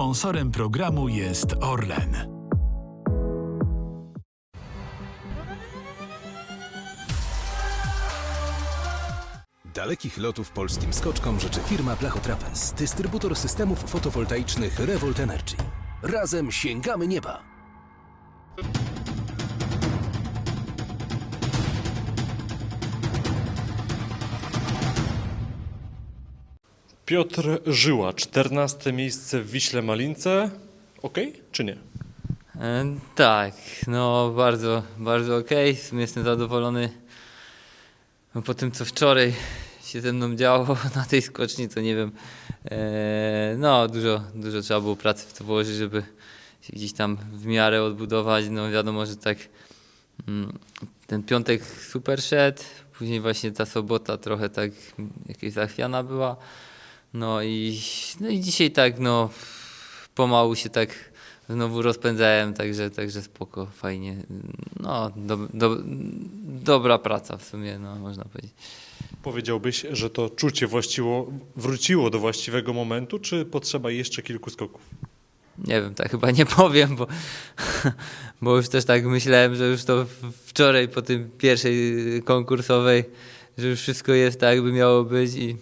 Sponsorem programu jest Orlen. Dalekich lotów polskim skoczkom życzy firma Blachotrapez, dystrybutor systemów fotowoltaicznych Revolt Energy. Razem sięgamy nieba! Piotr Żyła, 14 miejsce w Wiśle Malince. Ok, czy nie? E, Tak, no bardzo, bardzo sumie jestem zadowolony. No, po tym, co wczoraj się ze mną działo na tej skoczni, to nie wiem. E, no, dużo, dużo trzeba było pracy w to włożyć, żeby się gdzieś tam w miarę odbudować. No, wiadomo, że tak mm, ten piątek super szedł, później właśnie ta sobota trochę tak jakaś zachwiana była. No i, no i dzisiaj tak, no pomału się tak znowu rozpędzałem, także, także spoko, fajnie. No, do, do, dobra praca w sumie, no, można powiedzieć. Powiedziałbyś, że to czucie właściło, wróciło do właściwego momentu, czy potrzeba jeszcze kilku skoków? Nie wiem, tak chyba nie powiem, bo, bo już też tak myślałem, że już to wczoraj po tym pierwszej konkursowej, że już wszystko jest tak, jakby miało być i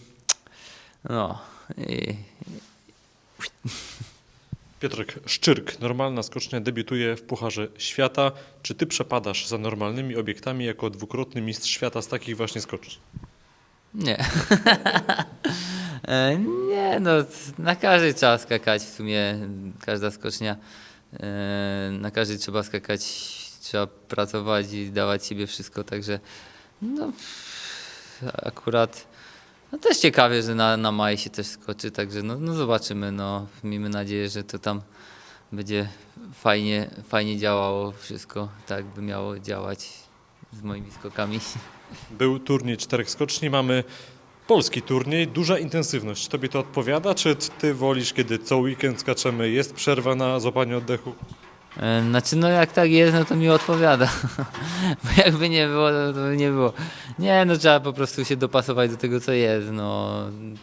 no, i, Piotrek Szczyrk, normalna skocznia debiutuje w Pucharze Świata. Czy ty przepadasz za normalnymi obiektami jako dwukrotny mistrz świata z takich właśnie skoczni? Nie. E, nie, no na każdy trzeba skakać w sumie, każda skocznia. e, Na każdy trzeba skakać, trzeba pracować i dawać siebie wszystko, także no akurat no też ciekawie, że na, na maj się też skoczy, także no, no zobaczymy, no miejmy nadzieję, że to tam będzie fajnie, fajnie działało wszystko, tak by miało działać z moimi skokami. Był turniej czterech skoczni, mamy polski turniej, duża intensywność. Tobie to odpowiada, czy ty wolisz, kiedy co weekend skaczemy, jest przerwa na złapanie oddechu? E, Znaczy, no jak tak jest, no to mi odpowiada. Bo jakby nie było, no to by nie było. Nie, no trzeba po prostu się dopasować do tego, co jest. No,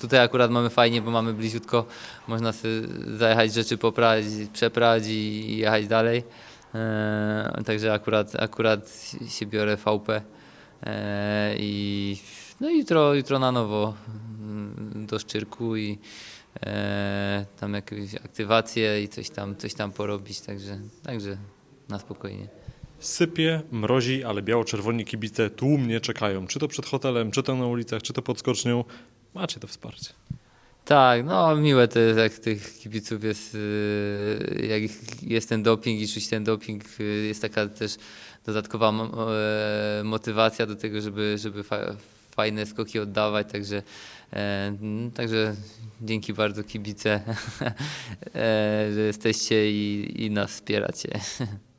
tutaj akurat mamy fajnie, bo mamy bliziutko, można zajechać rzeczy poprać, przeprać i jechać dalej. E, także akurat, akurat się biorę VP e, i no jutro, jutro na nowo do Szczyrku i e, tam jakieś aktywacje i coś tam, coś tam porobić, także, także na spokojnie. Sypie, mrozi, ale biało-czerwoni kibice tłumnie czekają. Czy to przed hotelem, czy to na ulicach, czy to pod skocznią. Macie to wsparcie. Tak, no miłe to jest, jak tych kibiców jest, y, jak jest ten doping i czuć ten doping, y, jest taka też dodatkowa e, motywacja do tego, żeby, żeby fajne skoki oddawać, także, e, n- także dzięki bardzo kibice, e, że jesteście i, i nas wspieracie.